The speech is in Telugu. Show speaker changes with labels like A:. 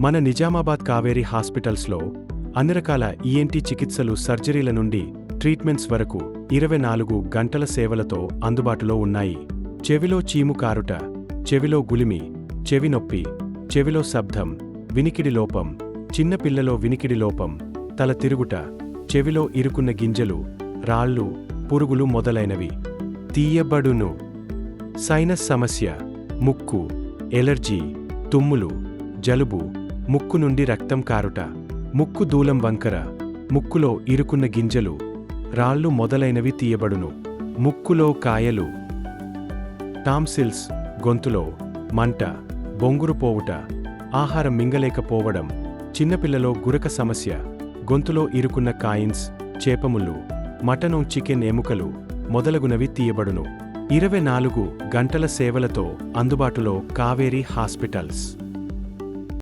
A: మన నిజామాబాద్ కావేరీ హాస్పిటల్స్లో అన్ని రకాల ఈఎన్టీ చికిత్సలు సర్జరీల నుండి ట్రీట్మెంట్స్ వరకు ఇరవై నాలుగు గంటల సేవలతో అందుబాటులో ఉన్నాయి. చెవిలో చీము కారుట చెవిలో గులిమి చెవి నొప్పి చెవిలో శబ్దం వినికిడి లోపం చిన్నపిల్లలో వినికిడి లోపం తల తిరుగుట చెవిలో ఇరుకున్న గింజలు రాళ్ళు పురుగులు మొదలైనవి. తీయబడును. సైనస్ సమస్య ముక్కు ఎలర్జీ తుమ్ములు జలుబు ముక్కు నుండి రక్తం కారుట. ముక్కు దూలం వంకర. ముక్కులో ఇరుకున్న గింజలు. రాళ్ళు మొదలైనవి తీయబడును. ముక్కులో కాయలు. టామ్సిల్స్ గొంతులో. మంట. బొంగురు పోవుట. ఆహారం మింగలేకపోవడం. చిన్నపిల్లలో గురక సమస్య. గొంతులో ఇరుకున్న కాయిన్స్ చేపముళ్ళు మటను చికెన్ ఎముకలు మొదలగునవి తీయబడును. ఇరవై నాలుగు గంటల సేవలతో అందుబాటులో కావేరీ హాస్పిటల్స్.